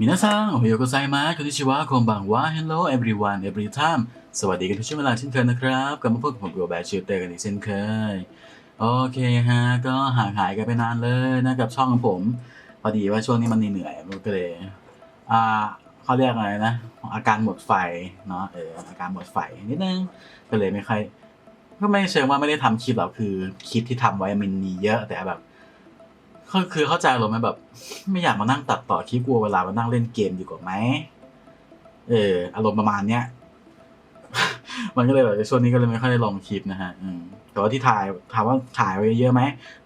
มินาซังโอโยโกไซมาคุนิชิวะคงบังว่า hello everyone every time สวัสดีกันทุกช่วงเวลาเช่นเคยนะครับ กลับมาพบกับผมโรแบร์ชิลเตอร์กันอีกเช่นเคย โอเคฮะ ก็ห่างหายกันไปนานเลยนะกับช่องของผม พอดีว่าช่วงนี้มันเหนื่อยมันก็เลย อ่าเขาเรียกอะไรนะ อาการหมดไฟเนาะ เออ อาการหมดไฟนิดนึง ก็เลยไม่ค่อย ก็ไม่เชิงว่าไม่ได้ทำคลิปหรอก คือคลิปที่ทำไว้มันมีเยอะแต่แบบ ก็คือเข้าใจหรอไหมแบบ ไม่อยากมานั่งตัดต่อคลิปกลัวเวลามานั่งเล่นเกมดีกว่าไหมเออ อารมณ์ประมาณเนี้ยมันก็เลยแบบช่วงนี้ก็เลยไม่ค่อยได้ลงคลิปนะฮะอืมแต่ว่าที่ถ่ายถามว่าถ่ายไว้เยอะไหม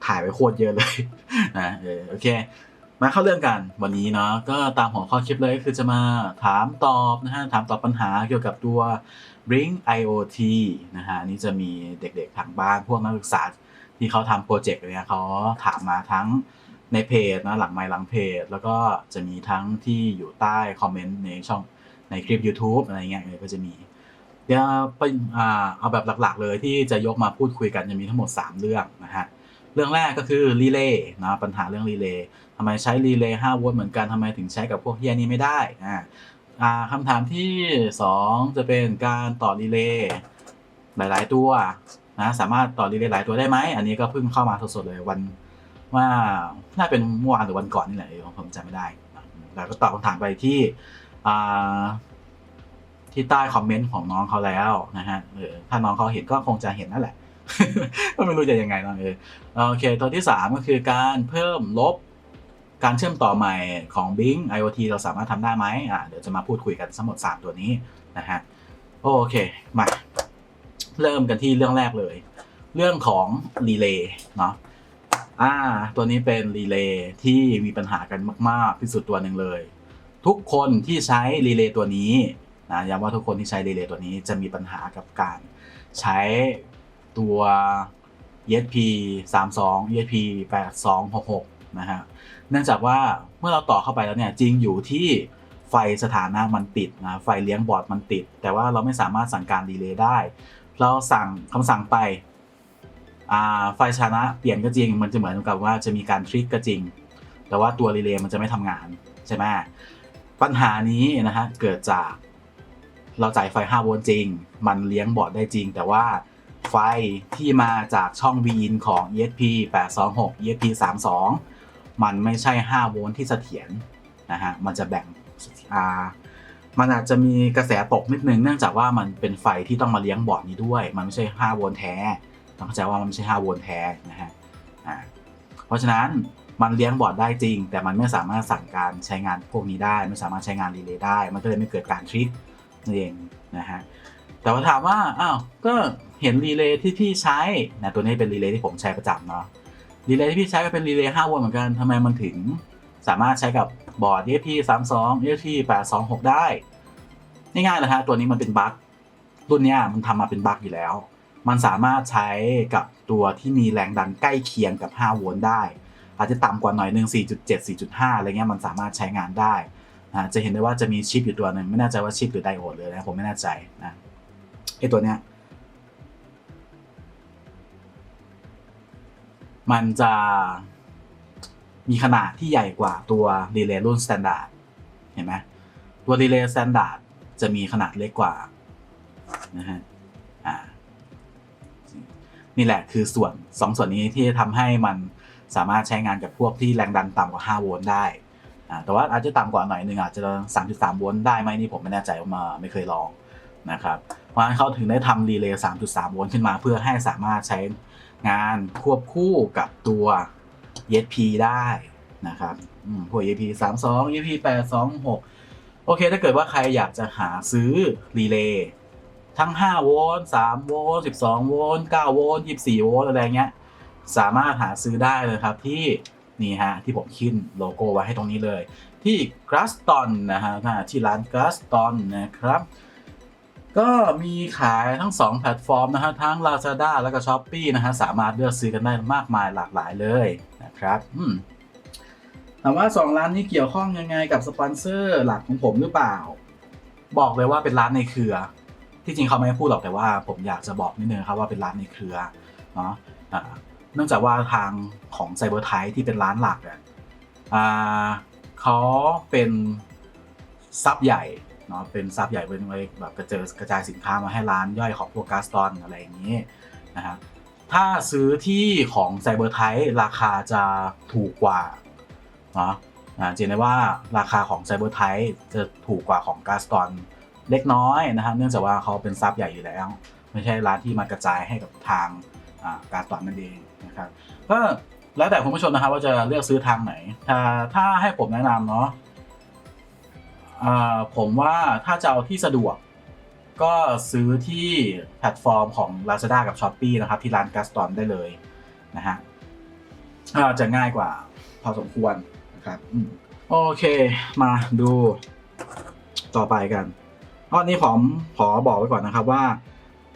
ถ่ายไว้โคตรเยอะเลยนะเออโอเค มาเข้าเรื่องกันวันนี้เนาะก็ตามหัวข้อคลิปเลยก็คือจะมาถามตอบนะฮะถามตอบปัญหาเกี่ยวกับตัว Bring IoT นะฮะนนี่จะมีเด็กๆทางบ้านพวกนักศึกษาที่เขาทำโปรเจกต์เนี่ยเขาถามมาทั้ง ในเพจนะหลังไมค์หลังเพจ แล้วก็จะมีทั้งที่อยู่ใต้คอมเมนต์ในช่องในคลิป YouTube อะไรเงี้ยก็จะมีเดี๋ยวไปเอาแบบหลักๆ เลยที่จะยกมาพูดคุยกันจะมีทั้งหมด 3 เรื่องนะฮะเรื่องแรกก็คือรีเลย์นะปัญหาเรื่องรีเลย์ทำไมใช้รีเลย์5โวลต์เหมือนกันทำไมถึงใช้กับพวกเฮียนี้ไม่ได้อ่าอ่าคำถามที่ 2 จะเป็นการต่อรีเลย์หลาย ๆ ตัวนะสามารถต่อรีเลย์หลายตัวได้ไหมอันนี้ก็เพิ่งเข้ามาสดๆเลยวัน ว่าน่าเป็นเมื่อวานหรือวันก่อนนี่แหละเออผมจำไม่ได้แล้วก็ตอบคำถามไปที่ที่ใต้คอมเมนต์ของน้องเขาแล้วนะฮะเออถ้าน้องเขาเห็นก็คงจะเห็นนั่นแหละ ก็ไม่รู้จะยังไงเนาะเออโอเค ตัวที่สามก็คือการเพิ่มลบการเชื่อมต่อใหม่ของ Bing IoT เราสามารถทำได้ไหมอ่าเดี๋ยวจะมาพูดคุยกันทั้งหมด 3 ตัวนี้นะฮะโอเค มา เริ่มกันที่เรื่องแรกเลย เรื่องของรีเลย์เนาะ อ่า ตัวนี้เป็นรีเลย์ที่มีปัญหากันมากๆที่สุดตัวหนึ่งเลย ทุกคนที่ใช้รีเลย์ตัวนี้นะย้ำว่าทุกคนที่ใช้รีเลย์ตัวนี้จะมีปัญหากับการใช้ตัว ESP 32 ESP 8266นะฮะเนื่องจากว่าเมื่อเราต่อเข้าไปแล้วเนี่ยจริงอยู่ที่ไฟสถานะมันติดนะไฟเลี้ยงบอร์ดมันติด แต่ว่าเราไม่สามารถสั่งการรีเลย์ได้ เราสั่งคำสั่งไป ไฟสถานะเปลี่ยนก็จริง มันจะเหมือนกับว่าจะมีการทริกก็จริง แต่ว่าตัวรีเลย์มันจะไม่ทำงานใช่ไหมปัญหานี้นะฮะเกิดจากเราจ่ายไฟ 5 โวลต์จริง มันเลี้ยงบอร์ดได้จริง แต่ว่าไฟที่มาจากช่อง VIN ของ ESP 826 ESP 32 มันไม่ใช่ 5 โวลต์ที่เสถียรนะฮะ มันจะแบ่งอ่ามันอาจจะมีกระแสตกนิดนึง เนื่องจากว่ามันเป็นไฟที่ต้องมาเลี้ยงบอร์ดนี้ด้วย มันไม่ใช่ 5 โวลต์แท้ ต้องเข้าใจว่ามันไม่ใช่5โวลต์แท้นะฮะอ่าเพราะฉะนั้นมันเลี้ยงบอร์ดได้จริง แต่มันไม่สามารถสั่งการใช้งานพวกนี้ได้ ไม่สามารถใช้งานรีเลย์ได้ มันก็เลยไม่เกิดการทริกนั่นเองนะฮะแต่ว่าถามว่าอ้าวก็เห็นรีเลย์ที่พี่ใช้นะตัวนี้เป็นรีเลย์ที่ผมใช้ประจำเนาะรีเลย์ที่พี่ใช้ก็เป็นรีเลย์5โวลต์เหมือนกันทำไมมันถึงสามารถใช้กับบอร์ด ESP 32 ESP 826 ได้ ง่ายๆเลยฮะตัวนี้มันเป็นบั๊กรุ่นนี้มันทำมาเป็นบั๊กอยู่แล้ว มันสามารถใช้กับตัวที่มีแรงดันใกล้เคียงกับ 5 โวลต์ได้ อาจจะต่ำกว่าหน่อยหนึ่ง4.7 4.5 อะไรเงี้ยมันสามารถใช้งานได้นะจะเห็นได้ว่าจะมีชิปอยู่ตัวหนึ่งไม่แน่ใจว่าชิปหรือไดโอดเลยนะผมไม่แน่ใจนะไอตัวเนี้ยมันจะมีขนาดที่ใหญ่กว่าตัวรีเลย์รุ่น Standard เห็นไหมตัวรีเลย์ Standard จะมีขนาดเล็กกว่านะฮะ นี่แหละคือส่วนสองส่วนนี้ที่ทำให้มันสามารถใช้งานกับพวกที่แรงดันต่ำกว่า 5 โวลต์ได้แต่ว่าอาจจะต่ำกว่าหน่อยหนึ่งอาจจะ 3.3 โวลต์ได้ไหมนี่ผมไม่แน่ใจว่ามาไม่เคยลองนะครับเพราะฉะนั้นเขาถึงได้ทำรีเลย์ 3.3 โวลต์ขึ้นมา เพื่อให้สามารถใช้งานควบคู่กับตัว ESP ได้นะครับพวก ESP 32 ESP 826 โอเค ถ้าเกิดว่าใครอยากจะหาซื้อรีเลย์ ทั้ง 5 โวลต์3โวลต์12 โวลต์9โวลต์24 โวลต์อะไรเงี้ย สามารถหาซื้อได้เลยครับที่นี่ฮะที่ผมขึ้นโลโก้ไว้ให้ตรงนี้เลย ที่ g r a s t o n นะฮะที่ร้าน g r a s t o n นะครับ ก็มีขายทั้ง 2 แพลตฟอร์มนะฮะทั้ง Lazada แล้วก็ Shopee นะฮะสามารถเลือกซื้อกันได้มากมายหลากหลายเลยนะครับอืมถามว่า 2 ร้านนี้เกี่ยวข้องยังไงกับสปอนเซอร์หลักของผมหรือเปล่า บอกเลยว่าเป็นร้านในเครือ ที่จริงเขาไม่พูดหรอกแต่ว่าผมอยากจะบอกนิดนึงครับว่าเป็นร้านในเครือเนาะเนื่องจากว่าทางของไซเบอร์ไทที่เป็นร้านหลักอะอ่าเขาเป็นซับใหญ่เนาะเป็นซับใหญ่เป็นไว้แบบกระเจอกระจายสินค้ามาให้ร้านย่อยของพวกกาสตอนอะไรอย่างนี้นะฮะถ้าซื้อที่ของไซเบอร์ไทราคาจะถูกกว่าเนาะจะเห็นได้ว่าราคาของไซเบอร์ไทจะถูกกว่าของกาสตอน เล็กน้อยนะฮะเนื่องจากว่าเขาเป็นซับใหญ่อยู่แล้ว ไม่ใช่ร้านที่มากระจายให้กับทางกาสตอนนั่นเองนะครับก็แล้วแต่คุณผู้ชมนะครับว่าจะเลือกซื้อทางไหน ถ้าถ้าให้ผมแนะนำเนาะผมว่าถ้าจะเอาที่สะดวก ก็ซื้อที่แพลตฟอร์มของ Lazada กับ s h อ p e e นะครับ ที่ร้าน g a s t o n ได้เลยนะฮะจะง่ายกว่าพอสมควรนะครับอโอเคมาดูต่อไปกัน อันนี้ผมขอบอกไว้ก่อนนะครับว่า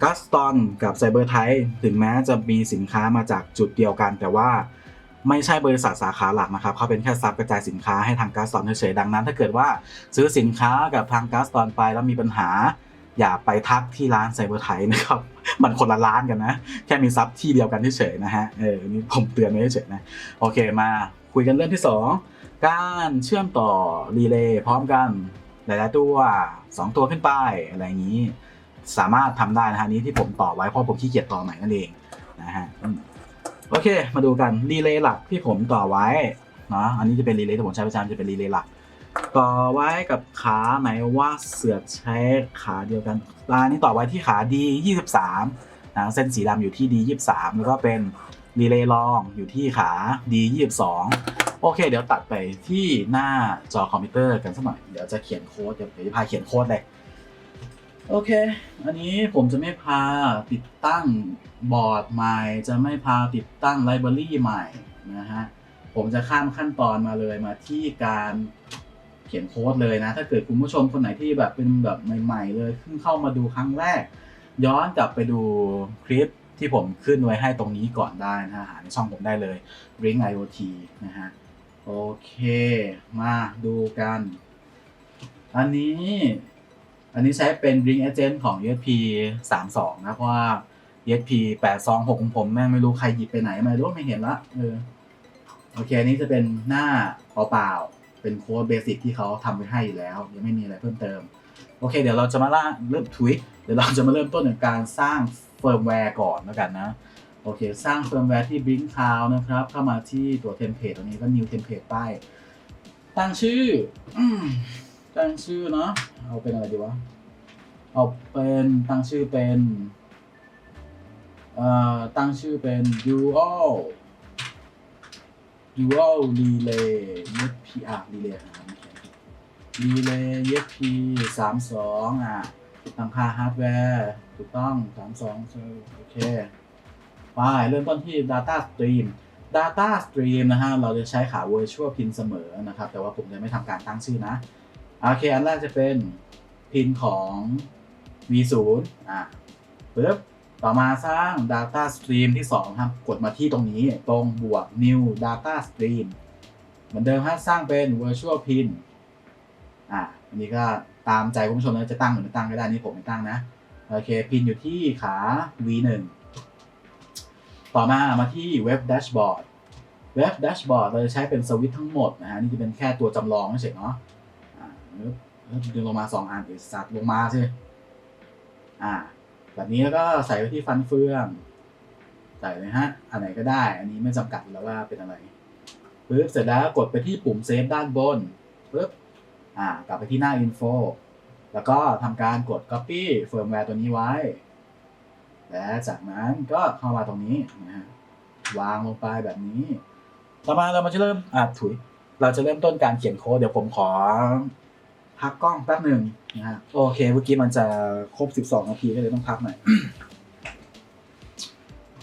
g a s t o n กับ Cyber t y ถึงแม้จะมีสินค้ามาจากจุดเดียวกัน แต่ว่าไม่ใช่บริษัทสาขาหลักนะครับเขาเป็นแค่ซับกระจายสินค้าให้ทาง g a s t o n เฉยๆดังนั้น ถ้าเกิดว่าซื้อสินค้ากับทาง g a s t o n ไปแล้วมีปัญหา อย่าไปทักที่ร้านไซเบอร์ไทยนะครับมันคนละร้านกันนะ แค่มีซับที่เดียวกันเฉยๆนะฮะเออนี่ผมเตือนไว้เฉยๆนะโอเคมาคุยกันเรื่องที่ 2 การเชื่อมต่อรีเลย์พร้อมกัน หลายๆตัว 2 ตัวขึ้นไปอะไรอย่างนี้ สามารถทำได้นะฮะนี้ที่ผมต่อไว้เพราะผมขี้เกียจต่อใหม่นั่นเองนะฮะโอเค มาดูกันรีเลย์หลักที่ผมต่อไว้เนาะอันนี้จะเป็นรีเลย์ที่ผมใช้ประจำจะเป็นรีเลย์หลักต่อไว้กับขาไหนว่าเสือใช้ขาเดียวกันลานี้ต่อไว้ที่ขา D 23นะเส้นสีดำอยู่ที่ D 23แล้วก็เป็นรีเลย์รองอยู่ที่ขา D 22 โอเค เดี๋ยวตัดไปที่หน้าจอคอมพิวเตอร์กันสักหน่อย เดี๋ยวจะเขียนโค้ด เดี๋ยวจะพาเขียนโค้ดเลย โอเค อันนี้ผมจะไม่พาติดตั้งบอร์ดใหม่ จะไม่พาติดตั้งไลบรารีใหม่นะฮะ ผมจะข้ามขั้นตอนมาเลยมาที่การเขียนโค้ดเลยนะ ถ้าเกิดคุณผู้ชมคนไหนที่แบบเป็นแบบใหม่ๆเลยเพิ่งเข้ามาดูครั้งแรก ย้อนกลับไปดูคลิปที่ผมขึ้นไว้ให้ตรงนี้ก่อนได้นะฮะหาในช่องผมได้เลย Ring IoT นะฮะ โอเค มาดูกัน อันนี้ อันนี้ใช้เป็น Ring Agent ของ ESP 32 นะ เพราะว่า ESP 826 ของผมแม่ไม่รู้ใครหยิบไปไหนไม่รู้ไม่เห็นละเออโอเค อันนี้จะเป็นหน้าเปล่าๆเป็นโค้ดเบสิกที่เขาทำไว้ให้อยู่แล้ว ยังไม่มีอะไรเพิ่มเติม โอเค เดี๋ยวเราจะมาล่าเริ่มทวิตเดี๋ยวเราจะมาเริ่มต้นจากการสร้างเฟิร์มแวร์ก่อนแล้วกันนะ โอเค สร้างเฟิร์มแวร์ที่ Blink Cloud นะครับ เข้ามาที่ตัวเทมเพลตตรงนี้ก็ new template ป้าย ตั้งชื่อตั้งชื่อเนาะเอาเป็นอะไรดีวะ เอาเป็นตั้งชื่อเป็นเอ่อตั้งชื่อเป็น dual dual relay ESP อะ relay ครับ relay ESP สามสองอะตั้งค่าฮาร์ดแวร์ ถูกต้องสามสองโอเค ไปเริ่มต้นที่ data stream data stream นะฮะ เราจะใช้ขา virtual pin เสมอนะครับ แต่ว่าผมจะไม่ทำการตั้งชื่อนะ โอเค อันแรกจะเป็นพินของ v0 อะปึ๊บ ต่อมาสร้าง data stream ที่2ครับ กดมาที่ตรงนี้ ตรงบวก new data stream เหมือนเดิมฮะ สร้างเป็น virtual pin อะ อันนี้ก็ตามใจคุณผู้ชมนะจะตั้งหรือไม่ตั้งก็ได้ นี่ผมไม่ตั้งนะ โอเค พินอยู่ที่ขา v1 ต่อมามาที่เว็บ dashboard เว็บ dashboard เราจะใช้เป็นสวิตทั้งหมดนะฮะนี่จะเป็นแค่ตัวจำลองเฉยเนาะอ่าปึ๊บปึ๊บดึงลงมาสองอันไอสัตว์ลงมาสิอ่า แบบนี้แล้วก็ใส่ไว้ที่ฟันเฟือง ใส่เลยฮะ อันไหนก็ได้ อันนี้ไม่จำกัดแล้วว่าเป็นอะไรปึ๊บเสร็จแล้วกดไปที่ปุ่มเซฟด้านบนปึ๊บอ่ากลับไปที่หน้า info แล้วก็ทำการกด copy เฟิร์มแวร์ตัวนี้ไว้ และจากนั้นก็เข้ามาตรงนี้นะฮะวางลงไปแบบนี้ ต่อมาเรามาจะเริ่มอ่าถุย เราจะเริ่มต้นการเขียนโค้ดเดี๋ยวผมขอพักกล้องแป๊บหนึ่งนะฮะโอเค เมื่อกี้มันจะครบ 12 นาทีก็เลยต้องพักหน่อย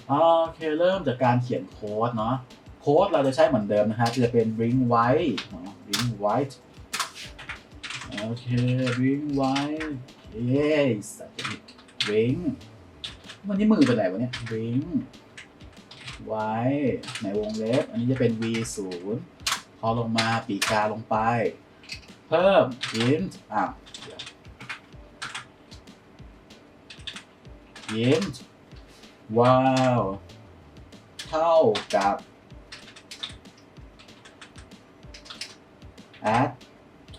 โอเคเริ่มจากการเขียนโค้ดเนาะโค้ดเราจะใช้เหมือนเดิมนะฮะจะเป็น ring white เนาะ ring white โอเค ring white เย้สัต วันนี้มือเป็นไรวะเนี่ย ring white ในวงเล็บ อันนี้จะเป็น v 0พอลงมาปีกาลงไป เพิ่ม int อะเดี๋ยว int ว้าว เท่ากับ add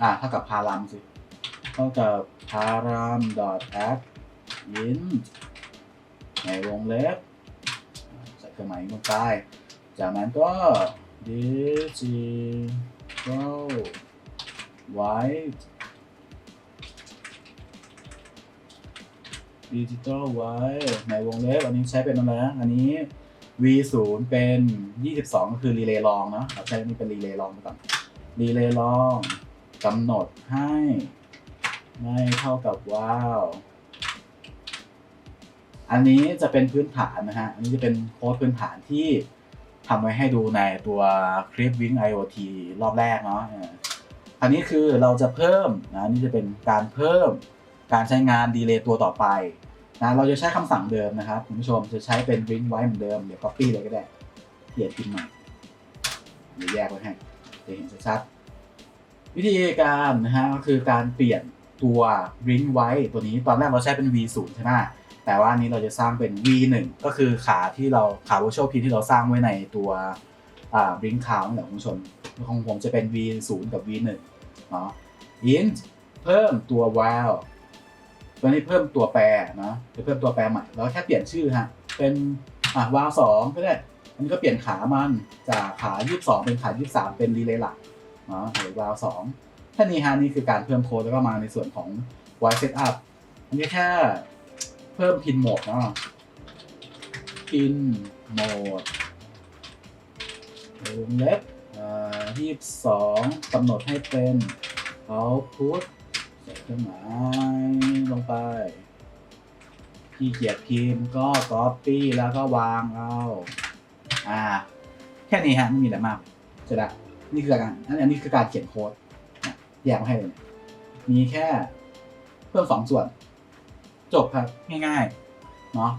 อะเท่ากับพารัมสิ เท่ากับ param dot add int ในวงเล็บใส่เครื่องหมายลงไป จากนั้นก็ digital white digital white ในวงเล็บอันนี้ใช้เป็นอะไรนะอันนี้ v 0เป็น 22 ก็คือ relay long เนอะเราใช้อันนี้เป็น relay long ไปก่อน relay long กำหนดให้ ไม่เท่ากับว้าว อันนี้จะเป็นพื้นฐานนะฮะ อันนี้จะเป็นโค้ดพื้นฐานที่ทำไว้ให้ดูในตัวคลิป Wing IoT รอบแรกเนาะอันนี้คือเราจะเพิ่มนะนี่จะเป็นการเพิ่มการใช้งานดีเลย์ตัวต่อไปนะเราจะใช้คำสั่งเดิมนะครับคุณผู้ชมจะใช้เป็น Wing ไว้เหมือนเดิมเดี๋ยว copy เลยก็ได้เปลี่ยนพิมพ์ใหม่เดี๋ยวแยกไว้ให้จะเห็นชัดวิธีการนะฮะก็คือการเปลี่ยนตัว Ring ไว้ตัวนี้ตอนแรกเราใช้เป็น V0 ใช่ไหม แต่ว่าอันนี้เราจะสร้างเป็น V1 ก็คือขาที่เราขา virtual key ที่เราสร้างไว้ในตัวอ่า ring count นี่แหละคุณผู้ชมของผมจะเป็น V0 กับ V1 เนาะ int เพิ่มตัว val ตัวนี้เพิ่มตัวแปรนะจะเพิ่มตัวแปรใหม่ แล้วแค่เปลี่ยนชื่อฮะ เป็นอะ val 2ก็ได้อันนี้ก็เปลี่ยนขามันจากขา 22 เป็นขา 23 เป็น relay หลักเนาะหรือ val 2แค่นี้ฮะนี่คือการเพิ่มโค้ดแล้วก็มาในส่วนของ white setup อันนี้แค่ เพิ่มพินโหมดเนาะพินโหมดวงเล็บยี่สิบสองกำหนดให้เป็น output ใส่เครื่องหมายลงไปที่เกียรพิมพ์ก็ copy แล้วก็วางเอา อ่า แค่นี้ฮะไม่มีอะไรมากเสร็จละนี่คือการอันอันนี้คือการเขียนโค้ดแยกมาให้เลย มีแค่เพิ่มสองส่วน จบครับง่ายๆเนาะ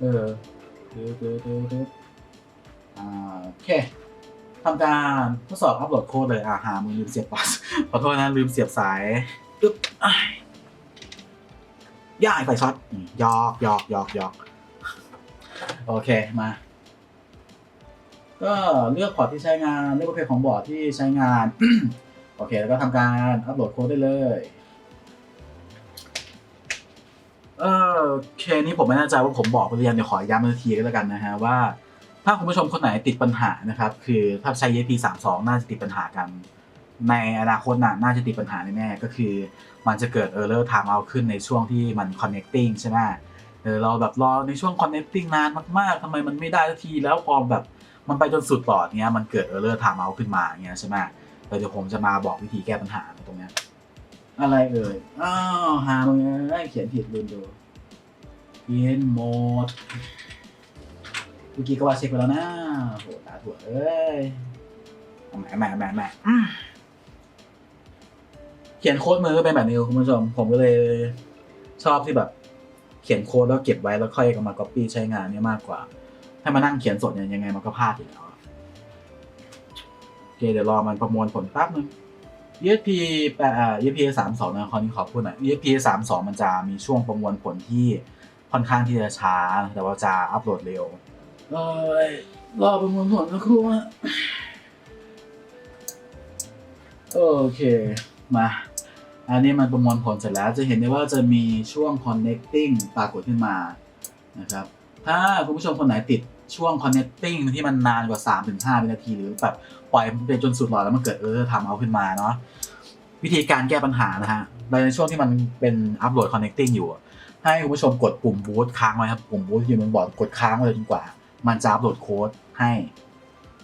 เออดืดดืดดืดดืดอ่าโอเคทำการทดสอบอัปโหลดโค้ดเลยอ่าหามือลืมเสียบปัสขอโทษนะลืมเสียบสายอึ๊บอ้ายย่ายไฟช็อตยอกยอกยอกยอกโอเคมา ก็เลือกพอร์ตที่ใช้งานเลือกประเภทของบอร์ดที่ใช้งาน โอเค แล้วก็ทำการอัปโหลดโค้ดได้เลย เออเคนี้ผมไม่แน่ใจว่าผมบอกไปหรือยังเดี๋ยวขอย้ำอีกทีก็แล้วกันนะฮะว่า ถ้าคุณผู้ชมคนไหนติดปัญหานะครับ คือถ้าใช้ ESP 3 2น่าจะติดปัญหากัน ในอนาคตน่ะน่าจะติดปัญหาแน่ๆก็คือมันจะเกิด error time out ขึ้นในช่วงที่มัน connecting ใช่ไหมเออเราแบบรอในช่วง connecting นานมากๆทำไมมันไม่ได้สักทีแล้วพอแบบมันไปจนสุดหลอดเนี้ยมันเกิด error time out ขึ้นมาเงี้ยใช่ไหมเดี๋ยวผมจะมาบอกวิธีแก้ปัญหาตรงเนี้ย อะไรเอ่ย อ้าวหามึงเอ้ยเขียนผิดลืมดูเรียนหมดเมื่อกี้ก็ว่าเช็คไปแล้วนะโหตาถั่วเอ้ยแหมแหมแหมแหมอืมเขียนโค้ดมือก็เป็นแบบนี้คุณผู้ชม ผมก็เลยชอบที่แบบ เขียนโค้ดแล้วเก็บไว้แล้วค่อยเอามา copy ใช้งานเนี่ยมากกว่าถ้มานั่งเขียนสดเนี่ยยังไงมันก็พลาดอยู่แล้วโอเคเดี๋ยวรอมันประมวลผลแป๊บนึง ESP แปดอ่า ESP สามสองนะคราวนี้ขอพูดหน่อย ESP สามสองมันจะมีช่วงประมวลผลที่ค่อนข้างที่จะช้า แต่ว่าจะอัปโหลดเร็วเอ้ยรอประมวลผลนะครูฮะโอเค มา อันนี้มันประมวลผลเสร็จแล้ว จะเห็นได้ว่าจะมีช่วง connecting ปรากฏขึ้นมา นะครับ ถ้าคุณผู้ชมคนไหนติด ช่วง connecting ที่มันนานกว่า 3-5วินาทีหรือแบบปล่อยมันไปจนสุดหลอดแล้วมันเกิดเออทำเอาขึ้นมาเนาะวิธีการแก้ปัญหานะฮะในช่วงที่มันเป็นอัปโหลด connecting อยู่ ให้คุณผู้ชมกดปุ่มบูตค้างไว้ครับปุ่มบูตที่อยู่บนบอร์ดกดค้างไว้จนกว่า มันจะอัปโหลดโค้ดให้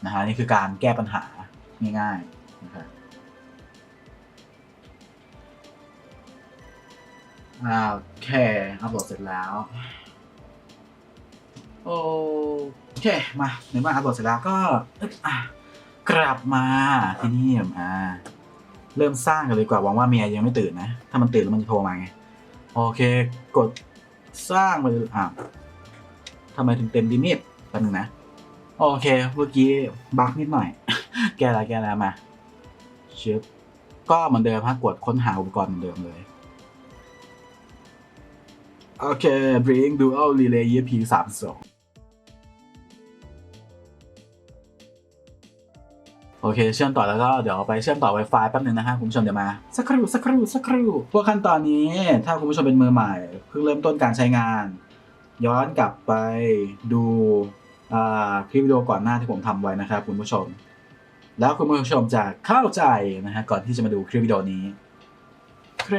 นะฮะนี่คือการแก้ปัญหาง่ายๆนะครับโอเคอัปโหลดเสร็จแล้ว โอเคมาในเมื่ออัปโหลดเสร็จแล้วก็กลับมาที่นี่อ่าเริ่มสร้างกันเลยกว่าหวังว่าเมียยังไม่ตื่นนะ ถ้ามันตื่นแล้วมันจะโทรมาไง โอเค กดสร้างไปเลยอะทำไมถึงเต็มลิมิตแป๊บนึงนะ โอเค เมื่อกี้บั๊กนิดหน่อย แก้แล้วแก้แล้วมาเชึบก็เหมือนเดิมฮะกดค้นหาอุปกรณ์เหมือนเดิมเลย โอเค bring dual relay EP สามสอง โอโอเค เชื่อมต่อแล้วก็เดี๋ยวไปเชื่อมต่อ Wi-Fi แป๊บนึงนะฮะคุณผู้ชมเดี๋ยวมาสักครู่สักครู่สักครู่พวกขั้นตอนนี้ถ้าคุณผู้ชมเป็นมือใหม่เพิ่งเริ่มต้นการใช้งาน ย้อนกลับไปดูอ่าคลิปวิดีโอก่อนหน้าที่ผมทำไว้นะครับคุณผู้ชม แล้วคุณผู้ชมจะเข้าใจนะฮะก่อนที่จะมาดูคลิปวิดีโอนี้โอเค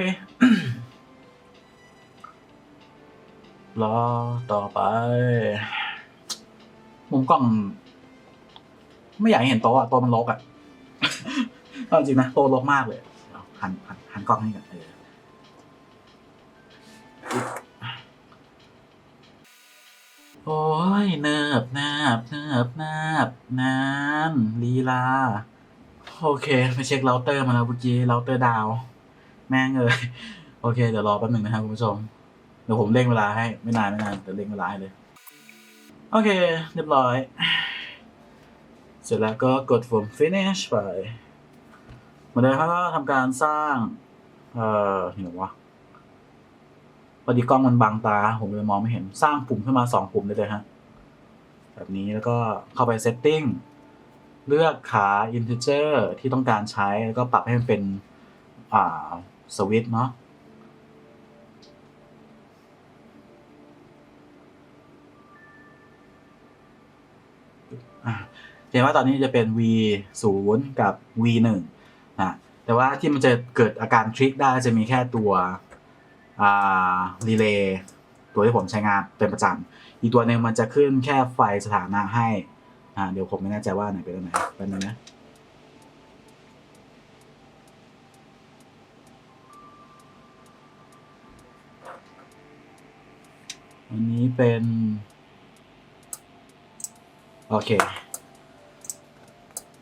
รอต่อไปมุมกล้อง ไม่อยากให้เห็นโต๊ะอะโต๊ะมันรกอะเอาจริงนะโต๊ะรกมากเลยเอาหันหันหันกล้องให้กันเออโอ้ยเนิบนาบเนิบนาบนานลีลา โอเคไปเช็คเราเตอร์มาแล้วเมื่อกี้เราเตอร์ดาว แม่งเลย โอเค เดี๋ยวรอแป๊บหนึ่งนะครับคุณผู้ชม เดี๋ยวผมเร่งเวลาให้ ไม่นานไม่นานเดี๋ยวเร่งเวลาให้เลย โอเค เรียบร้อย เสร็จแล้วก็กดปุ่ม finish ไปเหมือนเดิมครับก็ทำการสร้าง เอ่อเห็นหรวะพอดีกล้องมันบังตา ผมเลยมองไม่เห็น สร้างปุ่มขึ้นมาสองปุ่มได้เลยฮะ แบบนี้แล้วก็เข้าไป setting เลือกขา integer ที่ต้องการใช้ แล้วก็ปรับให้มันเป็น อ่า สวิตช์เนาะ ห็นว่าตอนนี้จะเป็น v 0กับ v 1นะแต่ว่าที่มันจะเกิดอาการทริกได้จะมีแค่ตัวอ่ารีเลย์ตัวที่ผมใช้งานเป็นประจำอีกตัวหนึ่งมันจะขึ้นแค่ไฟสถานะให้อ่าเดี๋ยวผมไม่แน่ใจว่าไหนเป็นอันไหนเป็นอันนะอันนี้เป็น โอเค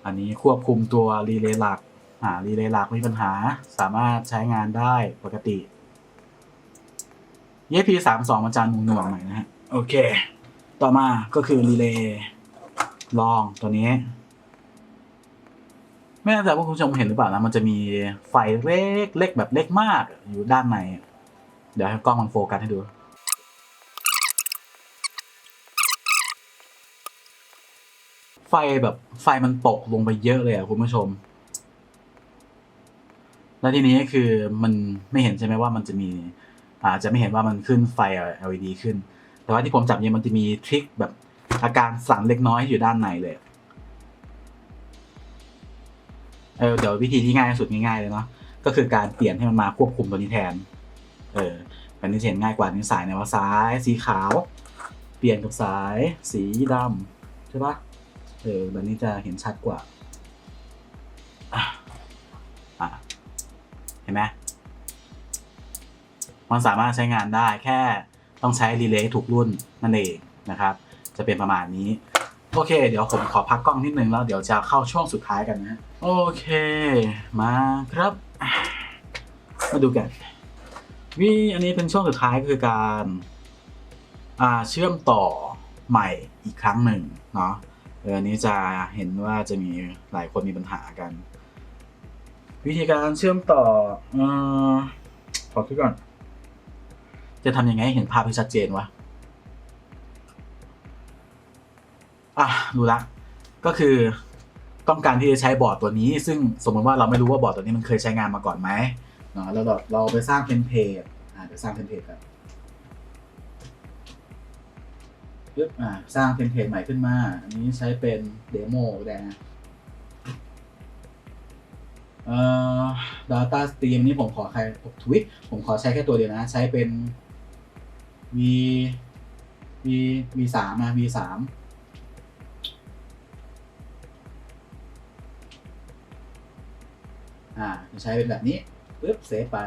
อันนี้ควบคุมตัวรีเลย์หลักอ่ารีเลย์หลักไม่มีปัญหาสามารถใช้งานได้ปกติ ESP 3 2มันจะหน่วงๆหน่อยนะฮะโอเค ต่อมาก็คือรีเลย์ลองตัวนี้ ไม่แน่ใจว่าคุณผู้ชมเห็นหรือเปล่านะ มันจะมีไฟเล็กเล็กแบบเล็กมากอยู่ด้านใน เดี๋ยวให้กล้องมันโฟกัสให้ดู ฟแบบไฟมันตกลงไปเยอะเลยอะคุณผู้ชม แล้วทีนี้คือมันไม่เห็นใช่ไหมว่ามันจะมี อาจจะไม่เห็นว่ามันขึ้นไฟ LED ขึ้น แต่ว่าที่ผมจับเนี่ยมันจะมีทริคแบบอาการสั่นเล็กน้อยอยู่ด้านในเลยเออเดี๋ยววิธีที่ง่ายสุดง่ายๆเลยเนาะก็คือการเปลี่ยนให้มันมาควบคุมตัวนี้แทน เออแบบนี้จะเห็นง่ายกว่านี้สายเนี่ยว่าซ้ายสีขาว เปลี่ยนกับสายสีดำใช่ปะ เออแบบนี้จะเห็นชัดกว่าเห็นไหมมันสามารถใช้งานได้แค่ต้องใช้รีเลย์ถูกรุ่นนั่นเองนะครับ จะเป็นประมาณนี้ โอเค เดี๋ยวผมขอพักกล้องนิดนึงแล้วเดี๋ยวจะเข้าช่วงสุดท้ายกันนะ โอเค มาครับ มาดูกันวิอันนี้เป็นช่วงสุดท้ายก็คือการเชื่อมต่อใหม่อีกครั้งหนึ่งเนาะ เอออันนี้จะเห็นว่าจะมีหลายคนมีปัญหากัน วิธีการเชื่อมต่อเออขอคิดก่อน จะทำยังไงให้เห็นภาพที่ชัดเจนวะอะรู้ละก็คือต้องการที่จะใช้บอร์ดตัวนี้ ซึ่งสมมติว่าเราไม่รู้ว่าบอร์ดตัวนี้มันเคยใช้งานมาก่อนไหมเนาะแล้วเราเราไปสร้างเทมเพลตอ่าเดี๋ยวสร้างเทมเพลตกัน ปึ๊บอ่าสร้างเทมเพลตใหม่ขึ้นมา อันนี้ใช้เป็นเดโมก็ได้นะเอ่อ Data Stream นี้ผมขอใครทวิตผมขอใช้แค่ตัวเดียวนะ ใช้เป็น v v v สามนะ v สามอ่าจะใช้เป็นแบบนี้ปึ๊บเซฟไป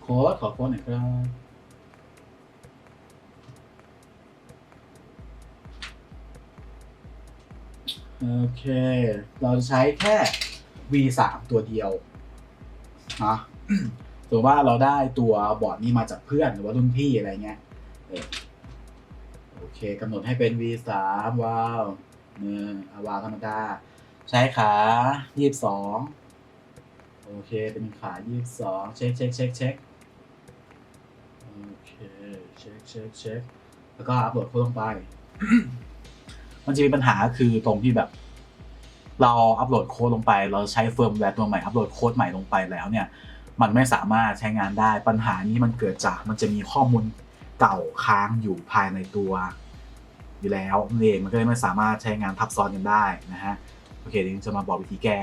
โค้ดขอโค้ดหน่อยครับ โอเค เราจะใช้แค่ V3 ตัวเดียวนะถือว่าเราได้ตัวบอร์ดนี้มาจากเพื่อนหรือว่ารุ่นพี่อะไรเงี้ยเออโอเคกำหนดให้เป็น V3 ว้าวเนื้อวาวธรรมดา ใช้ขา22 โอเค เป็นขา 22 เช็คเช็คเช็คเช็คโอเค เช็คเช็คเช็คแล้วก็อัปโหลดโค้ดลงไป มันจะมีปัญหาคือตรงที่แบบ เราอัปโหลดโค้ดลงไป เราใช้เฟิร์มแวร์ตัวใหม่อัปโหลดโค้ดใหม่ลงไปแล้วเนี่ย มันไม่สามารถใช้งานได้ปัญหานี้มันเกิดจากมันจะมีข้อมูลเก่าค้างอยู่ภายในตัวอยู่แล้วนั่นเองมันก็เลยไม่สามารถใช้งานทับซ้อนกันได้นะฮะโอเคเดี๋ยวจะมาบอกวิธีแก้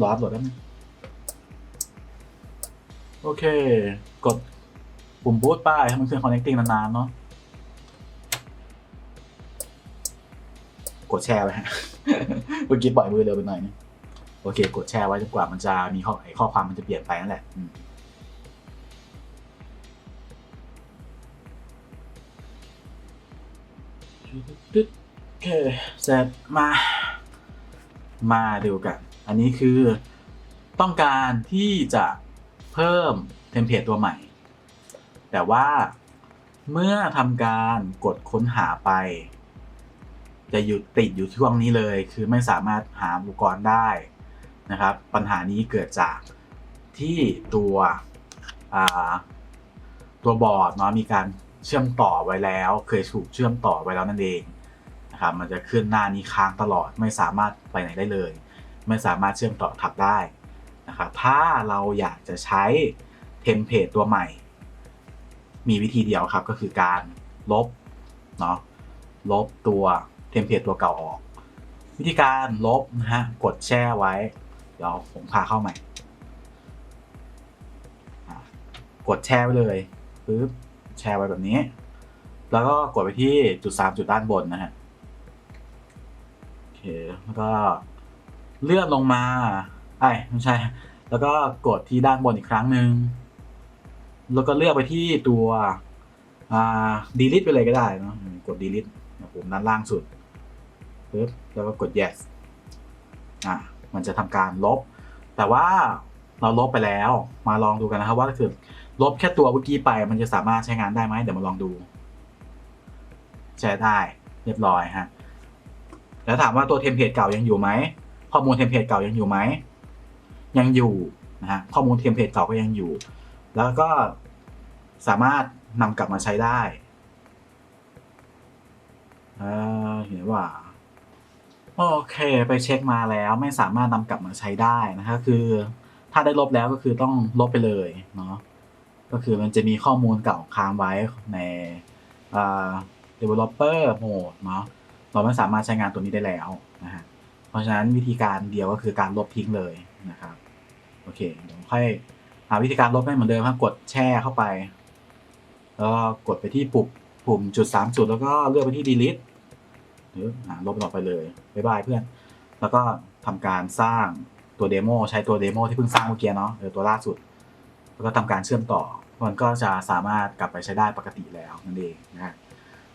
รออัปโหลดแป๊บนึงโอเค กดปุ่มบูตป้ายให้มันเคลื่อน connecting นานๆเนาะ กดแชร์ไว้ฮะเมื่อกี้ปล่อยมือเร็วไปหน่อยนึงโอเค กดแชร์ไว้จนกว่ามันจะมีข้อไอข้อความมันจะเปลี่ยนไปนั่นแหละโอเคเสร็จมา มาดูกัน อันนี้คือต้องการที่จะเพิ่มเทมเพลตตัวใหม่ แต่ว่าเมื่อทำการกดค้นหาไป จะหยุดติดอยู่ช่วงนี้เลย คือไม่สามารถหาอุปกรณ์ได้นะครับ ปัญหานี้เกิดจากที่ตัวตัวบอร์ดเนาะมีการเชื่อมต่อไว้แล้ว เคยถูกเชื่อมต่อไว้แล้วนั่นเองนะครับมันจะขึ้นหน้านี้ค้างตลอดไม่สามารถไปไหนได้เลย ไม่สามารถเชื่อมต่อทับได้นะครับถ้าเราอยากจะใช้เทมเพลตตัวใหม่ มีวิธีเดียวครับก็คือการลบเนาะลบตัว เทมเพลตตัวเก่าออก วิธีการลบนะฮะกดแช่ไว้ เดี๋ยวผมพาเข้าใหม่กดแช่ไว้เลยปึ๊บแช่ไว้แบบนี้ แล้วก็กดไปที่จุดสามจุดด้านบนนะฮะโอเคแล้วก็เลื่อนลงมาไอ้ไม่ใช่ แล้วก็กดที่ด้านบนอีกครั้งหนึ่งแล้วก็เลือกไปที่ตัวอ่า delete ไปเลยก็ได้นะกด delete นะผมด้านล่างสุด ปึ๊บแล้วก็กด yes อะมันจะทำการลบ แต่ว่าเราลบไปแล้ว มาลองดูกันนะครับว่าถ้าเกิดลบแค่ตัวเมื่อกี้ไป มันจะสามารถใช้งานได้ไหมเดี๋ยวมาลองดู ใช้ได้เรียบร้อยฮะแล้วถามว่าตัวเทมเพลตเก่ายังอยู่ไหมข้อมูลเทมเพลตเก่ายังอยู่ไหมยังอยู่นะฮะข้อมูลเทมเพลตเก่าก็ยังอยู่ แล้วก็สามารถนำกลับมาใช้ได้เห็นว่า โอเคไปเช็คมาแล้วไม่สามารถนำกลับมาใช้ได้นะครับคือถ้าได้ลบแล้วก็คือต้องลบไปเลยเนาะก็คือมันจะมีข้อมูลเก่าค้างไว้ในอ่า developer mode เนาะเราไม่สามารถใช้งานตัวนี้ได้แล้วนะฮะเพราะฉะนั้นวิธีการเดียวก็คือการลบทิ้งเลยนะครับโอเคเดี๋ยวค่อยหาวิธีการลบให้เหมือนเดิมครับกดแช่เข้าไปแล้วกดไปที่ปุ่มปุ่มจุดสามจุดแล้วก็เลือกไปที่ delete หรือลบมันออกไปเลยบายบายเพื่อน แล้วก็ทำการสร้างตัวเดโมใช้ตัวเดโมที่เพิ่งสร้างเมื่อกี้เนาะเออตัวล่าสุด แล้วก็ทำการเชื่อมต่อ มันก็จะสามารถกลับไปใช้ได้ปกติแล้วนั่นเองนะ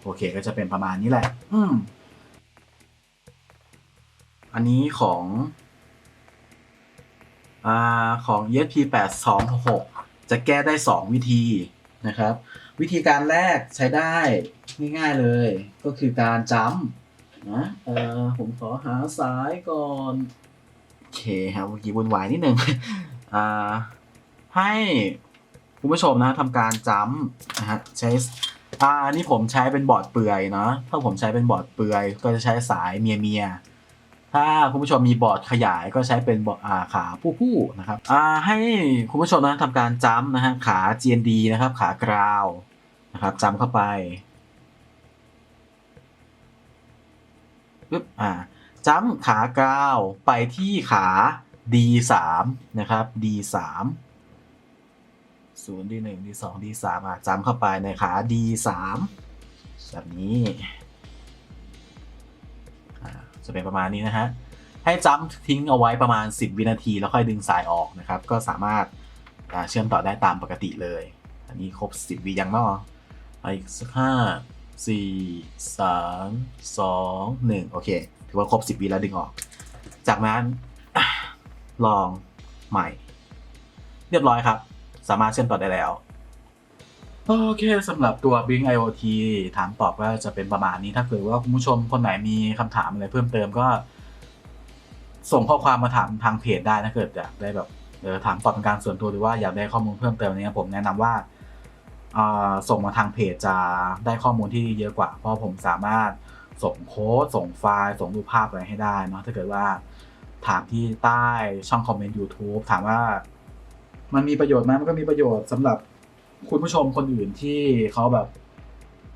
โอเคก็จะเป็นประมาณนี้แหละ อืมอันนี้ของอ่าของ ESP 8 2 6จะแก้ได้ 2 วิธีนะครับ วิธีการแรกใช้ได้ง่ายๆเลย ก็คือการจัมป์ นะเออผมขอหาสายก่อนโอเคครับเมื่อกี้วุ่นวายนิดนึงอ่าให้คุณผู้ชมนะทำการจัมป์นะฮะใช้อ่านนี้ผมใช้เป็นบอร์ดเปลือยเนาะถ้าผมใช้เป็นบอร์ดเปลือย ก็จะใช้สายเมียเมียถ้าคุณผู้ชมมีบอร์ดขยายก็ใช้เป็นบอร์ดอ่าขาผู้ผู้ๆนะครับอ่าให้คุณผู้ชมนะทำการจัมป์นะฮะขา GND นะครับขากราวนะครับจัมป์เข้าไป ปึ๊บอ่าจัมขากราวไปที่ขา D3 นะครับ D3 ศูนย์ D1 D2 D3 อะจำเข้าไปในขา D3 แบบนี้อ่าจะเป็นประมาณนี้นะฮะ ให้จำทิ้งเอาไว้ประมาณ 10 วินาที แล้วค่อยดึงสายออกนะครับ ก็สามารถเชื่อมต่อได้ตามปกติเลย อันนี้ครบ 10 วิยังเนาะเออีกสักห้า สี่สามสองหนึ่งโอเค ถือว่าครบ10วิแล้วดึงออก จากนั้นลองใหม่ เรียบร้อยครับ สามารถเชื่อมต่อได้แล้ว โอเคสำหรับตัว Bing IoT ถามตอบก็จะเป็นประมาณนี้ถ้าเกิดว่าคุณผู้ชมคนไหนมีคำถามอะไรเพิ่มเติมก็ ส่งข้อความมาถามทางเพจได้ถ้าเกิดอยากได้แบบถามตอบเป็นการส่วนตัวหรือว่าอยากได้ข้อมูลเพิ่มเติมนี่ยผมแนะนำว่า ส่งมาทางเพจจะได้ข้อมูลที่เยอะกว่า เพราะผมสามารถส่งโค้ดส่งไฟล์ ส่งรูปภาพอะไรให้ได้เนาะถ้าเกิดว่าถามที่ใต้ช่องคอมเมนต์ YouTube ถามว่ามันมีประโยชน์ไหมมันก็มีประโยชน์สำหรับคุณผู้ชมคนอื่นที่เขาแบบ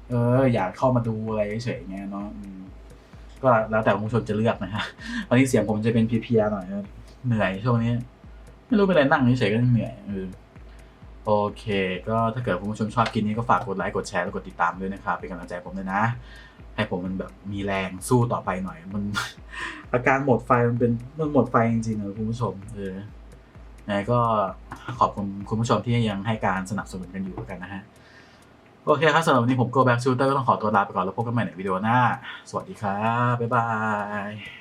เออ อยากเข้ามาดูอะไรเฉยๆเงี้ยเนาะก็แล้วแต่คุณผู้ชมจะเลือกนะฮะตอนนี้เสียงผมจะเป็นเพียๆหน่อยเหนื่อยช่วงนี้ ไม่รู้เป็นอะไรนั่งเฉยๆก็เหนื่อยเออ โอเค ก็ถ้าเกิดคุณผู้ชมชอบคลิปนี้ก็ฝากกดไลค์กดแชร์และกดติดตามด้วยนะครับ เป็นกำลังใจผมด้วยนะ ให้ผมมันแบบมีแรงสู้ต่อไปหน่อย มันอาการหมดไฟมันเป็นมันหมดไฟจริงๆเลยคุณผู้ชมเออยังไงก็ขอบคุณคุณผู้ชมที่ยังให้การสนับสนุนกันอยู่กันนะฮะโอเคครับสำหรับวันนี้ผม Go Back Shooter ก็ต้องขอตัวลาไปก่อนแล้วพบกันใหม่ในวิดีโอหน้า สวัสดีครับ บ๊ายบาย